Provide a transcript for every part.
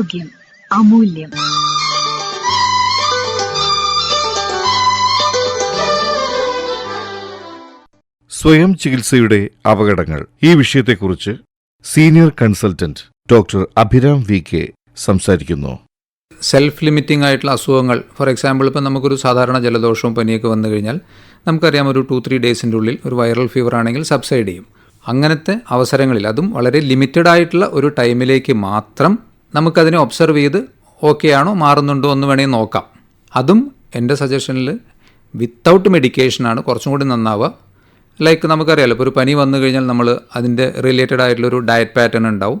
ആരോഗ്യം അമൂല്യം. സ്വയം ചികിത്സയുടെ അപകടങ്ങൾ. ഈ വിഷയത്തെക്കുറിച്ച് senior consultant doctor Abhiram V K സംസാരിക്കുന്നു. സെൽഫ് ലിമിറ്റിംഗ് ആയിട്ടുള്ള അസുഖങ്ങൾ ഫോർ എക്സാമ്പിൾ ഇപ്പം നമുക്കൊരു സാധാരണ ജലദോഷവും പനിയൊക്കെ വന്നു കഴിഞ്ഞാൽ നമുക്കറിയാം ഒരു ടു ത്രീ ഡേയ്സിന്റെ ഉള്ളിൽ ഒരു വൈറൽ ഫീവർ ആണെങ്കിൽ സബ്സൈഡ് ചെയ്യും. അങ്ങനത്തെ അവസരങ്ങളിൽ അതും വളരെ ലിമിറ്റഡ് ആയിട്ടുള്ള ഒരു ടൈമിലേക്ക് മാത്രം നമുക്കതിനെ ഒബ്സർവ് ചെയ്ത് ഓക്കെ ആണോ മാറുന്നുണ്ടോ എന്ന് വേണമെങ്കിൽ നോക്കാം. അതും എന്റെ സജഷനിൽ വിത്തൗട്ട് മെഡിക്കേഷനാണ് കുറച്ചും കൂടി നന്നാവുക. ലൈക്ക് നമുക്കറിയാലോ ഇപ്പോൾ ഒരു പനി വന്നു കഴിഞ്ഞാൽ നമ്മൾ അതിന്റെ റിലേറ്റഡ് ആയിട്ടുള്ളൊരു ഡയറ്റ് പാറ്റേൺ ഉണ്ടാവും.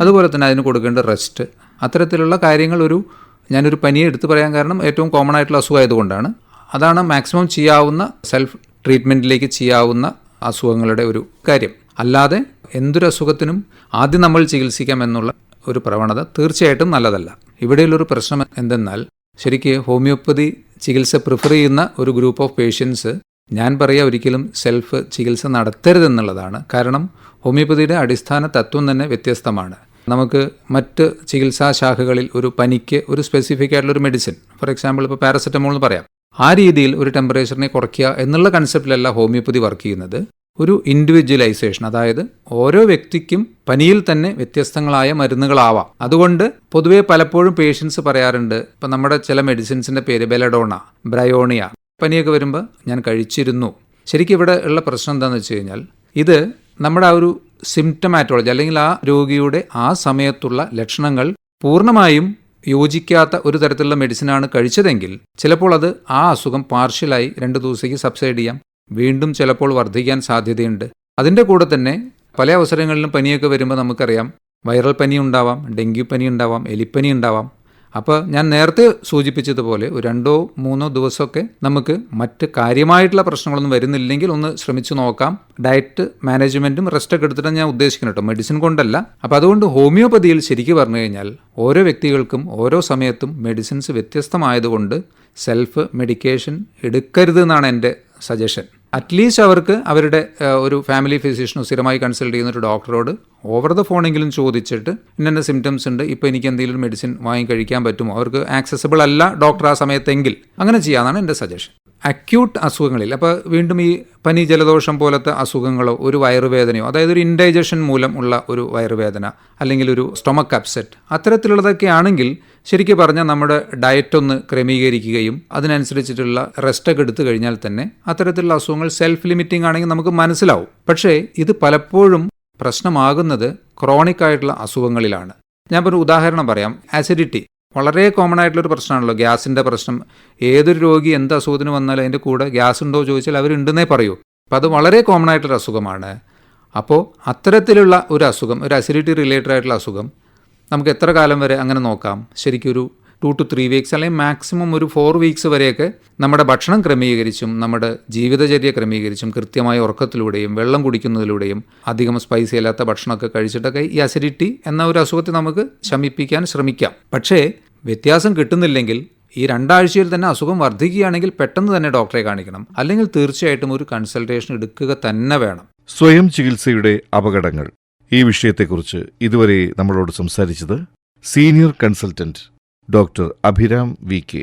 അതുപോലെ തന്നെ അതിന് കൊടുക്കേണ്ട റെസ്റ്റ് അത്തരത്തിലുള്ള കാര്യങ്ങൾ ഒരു ഞാനൊരു പനിയെ എടുത്തു പറയാൻ കാരണം ഏറ്റവും കോമൺ ആയിട്ടുള്ള അസുഖമായതുകൊണ്ടാണ് അതാണ് മാക്സിമം ചെയ്യാവുന്ന സെൽഫ് ട്രീറ്റ്മെന്റിലേക്ക് ചെയ്യാവുന്ന അസുഖങ്ങളുടെ ഒരു കാര്യം. അല്ലാതെ എന്തൊരു അസുഖത്തിനും ആദ്യം നമ്മൾ ചികിത്സിക്കാം എന്നുള്ള ഒരു പ്രവണത തീർച്ചയായിട്ടും നല്ലതല്ല. ഇവിടെയുള്ളൊരു പ്രശ്നം എന്തെന്നാൽ ശരിക്ക് ഹോമിയോപ്പതി ചികിത്സ പ്രിഫർ ചെയ്യുന്ന ഒരു ഗ്രൂപ്പ് ഓഫ് പേഷ്യൻസ് ഞാൻ പറയുക ഒരിക്കലും സെൽഫ് ചികിത്സ നടത്തരുതെന്നുള്ളതാണ്. കാരണം ഹോമിയോപ്പതിയുടെ അടിസ്ഥാന തത്വം തന്നെ വ്യത്യസ്തമാണ്. നമുക്ക് മറ്റ് ചികിത്സാ ശാഖകളിൽ ഒരു പനിക്ക് ഒരു സ്പെസിഫിക് ആയിട്ടുള്ള ഒരു മെഡിസിൻ ഫോർ എക്സാമ്പിൾ ഇപ്പോൾ പാരസെറ്റമോൾ എന്ന് പറയാം. ആ രീതിയിൽ ഒരു ടെമ്പറേച്ചറിനെ കുറയ്ക്കുക എന്നുള്ള കൺസെപ്റ്റിലല്ല ഹോമിയോപ്പതി വർക്ക് ചെയ്യുന്നത്. ഒരു ഇൻഡിവിജ്വലൈസേഷൻ അതായത് ഓരോ വ്യക്തിക്കും പനിയിൽ തന്നെ വ്യത്യസ്തങ്ങളായ മരുന്നുകളാവാം. അതുകൊണ്ട് പൊതുവെ പലപ്പോഴും പേഷ്യൻസ് പറയാറുണ്ട് ഇപ്പം നമ്മുടെ ചില മെഡിസിൻസിന്റെ പേര് ബെലഡോണ ബ്രയോണിയ പനിയൊക്കെ വരുമ്പോൾ ഞാൻ കഴിച്ചിരുന്നു. ശരിക്കും ഇവിടെ ഉള്ള പ്രശ്നം എന്താണെന്ന് വെച്ച് കഴിഞ്ഞാൽ ഇത് നമ്മുടെ ആ ഒരു സിംറ്റമാറ്റോളജി അല്ലെങ്കിൽ ആ രോഗിയുടെ ആ സമയത്തുള്ള ലക്ഷണങ്ങൾ പൂർണമായും യോജിക്കാത്ത ഒരു തരത്തിലുള്ള മെഡിസിനാണ് കഴിച്ചതെങ്കിൽ ചിലപ്പോൾ അത് ആ അസുഖം പാർഷ്യലായി രണ്ട് ദിവസത്തേക്ക് സബ്സൈഡ് ചെയ്യാം. വീണ്ടും ചിലപ്പോൾ വർദ്ധിക്കാൻ സാധ്യതയുണ്ട്. അതിന്റെ കൂടെ തന്നെ പല അവസരങ്ങളിലും പനിയൊക്കെ വരുമ്പോൾ നമുക്കറിയാം വൈറൽ പനി ഉണ്ടാവാം ഡെങ്കി പനി ഉണ്ടാവാം എലിപ്പനി ഉണ്ടാവാം. അപ്പോൾ ഞാൻ നേരത്തെ സൂചിപ്പിച്ചതുപോലെ ഒരു രണ്ടോ മൂന്നോ ദിവസമൊക്കെ നമുക്ക് മറ്റ് കാര്യമായിട്ടുള്ള പ്രശ്നങ്ങളൊന്നും വരുന്നില്ലെങ്കിൽ ഒന്ന് ശ്രമിച്ചു നോക്കാം. ഡയറ്റ് മാനേജ്മെന്റും റെസ്റ്റൊക്കെ എടുത്തിട്ട് ഞാൻ ഉദ്ദേശിക്കുന്നത് കേട്ടോ. മെഡിസിൻ കൊണ്ടല്ല. അപ്പോൾ അതുകൊണ്ട് ഹോമിയോപ്പതിയിൽ ശരിക്കും പറഞ്ഞു കഴിഞ്ഞാൽ ഓരോ വ്യക്തികൾക്കും ഓരോ സമയത്തും മെഡിസിൻസ് വ്യത്യസ്തമായതുകൊണ്ട് സെൽഫ് മെഡിക്കേഷൻ എടുക്കരുത് എന്നാണ് എന്റെ സജഷൻ. അറ്റ്ലീസ്റ്റ് അവർക്ക് അവരുടെ ഒരു ഫാമിലി ഫിസിഷ്യനോ സ്ഥിരമായി കൺസൾട്ട് ചെയ്യുന്ന ഒരു ഡോക്ടറോട് ഓവർ ദ ഫോണെങ്കിലും ചോദിച്ചിട്ട് ഇന്ന സിംറ്റംസ് ഉണ്ട് ഇപ്പോൾ എനിക്ക് എന്തെങ്കിലും മെഡിസിൻ വാങ്ങി കഴിക്കാൻ പറ്റുമോ? അവർക്ക് ആക്സസിബിൾ അല്ല ഡോക്ടർ ആ സമയത്തെങ്കിൽ. അങ്ങനെ ചെയ്യാമെന്നാണ് എന്റെ സജഷൻ അക്യൂട്ട് അസുഖങ്ങളിൽ അപ്പോൾ വീണ്ടും ഈ പനി ജലദോഷം പോലത്തെ അസുഖങ്ങളോ ഒരു വയറുവേദനയോ അതായത് ഒരു ഇൻഡൈജഷൻ മൂലം ഉള്ള ഒരു വയറുവേദന അല്ലെങ്കിൽ ഒരു സ്റ്റൊമക്ക് അപ്സെറ്റ് അത്തരത്തിലുള്ളതൊക്കെ ആണെങ്കിൽ ശരിക്കും പറഞ്ഞാൽ നമ്മുടെ ഡയറ്റ് ഒന്ന് ക്രമീകരിക്കുകയും അതിനനുസരിച്ചിട്ടുള്ള റെസ്റ്റൊക്കെ എടുത്തു കഴിഞ്ഞാൽ തന്നെ അത്തരത്തിലുള്ള അസുഖങ്ങൾ സെൽഫ് ലിമിറ്റിംഗ് ആണെങ്കിൽ നമുക്ക് മനസ്സിലാവും. പക്ഷേ ഇത് പലപ്പോഴും പ്രശ്നമാകുന്നത് ക്രോണിക് ആയിട്ടുള്ള അസുഖങ്ങളിലാണ്. ഞാൻ ഒരു ഉദാഹരണം പറയാം. ആസിഡിറ്റി വളരെ കോമൺ ആയിട്ടുള്ളൊരു പ്രശ്നമാണല്ലോ. ഗ്യാസിന്റെ പ്രശ്നം. ഏതൊരു രോഗി എന്ത് അസുഖത്തിന് വന്നാലും അതിന്റെ കൂടെ ഗ്യാസ് ഉണ്ടോ ചോദിച്ചാൽ അവരുണ്ടെന്നേ പറയൂ. അപ്പോൾ അത് വളരെ കോമൺ ആയിട്ടുള്ള അസുഖമാണ്. അപ്പോൾ അത്തരത്തിലുള്ള ഒരു അസുഖം ഒരു അസിഡിറ്റി റിലേറ്റഡ് ആയിട്ടുള്ള അസുഖം നമുക്ക് എത്ര കാലം വരെ അങ്ങനെ നോക്കാം? ശരിക്കും ഒരു ടു ടു ത്രീ വീക്സ് അല്ലെങ്കിൽ മാക്സിമം ഒരു ഫോർ വീക്സ് വരെയൊക്കെ നമ്മുടെ ഭക്ഷണം ക്രമീകരിച്ചും നമ്മുടെ ജീവിതചര്യ ക്രമീകരിച്ചും കൃത്യമായ ഉറക്കത്തിലൂടെയും വെള്ളം കുടിക്കുന്നതിലൂടെയും അധികം സ്പൈസി അല്ലാത്ത ഭക്ഷണമൊക്കെ കഴിച്ചിട്ടൊക്കെ ഈ അസിഡിറ്റി എന്ന ഒരു അസുഖത്തെ നമുക്ക് ശമിപ്പിക്കാൻ ശ്രമിക്കാം. പക്ഷേ വ്യത്യാസം കിട്ടുന്നില്ലെങ്കിൽ ഈ രണ്ടാഴ്ചയിൽ തന്നെ അസുഖം വർദ്ധിക്കുകയാണെങ്കിൽ പെട്ടെന്ന് തന്നെ ഡോക്ടറെ കാണിക്കണം. അല്ലെങ്കിൽ തീർച്ചയായിട്ടും ഒരു കൺസൾട്ടേഷൻ എടുക്കുക തന്നെ വേണം. സ്വയം ചികിത്സയുടെ അപകടങ്ങൾ. ഈ വിഷയത്തെക്കുറിച്ച് ഇതുവരെ നമ്മളോട് സംസാരിച്ചത് senior consultant doctor Abhiram V K.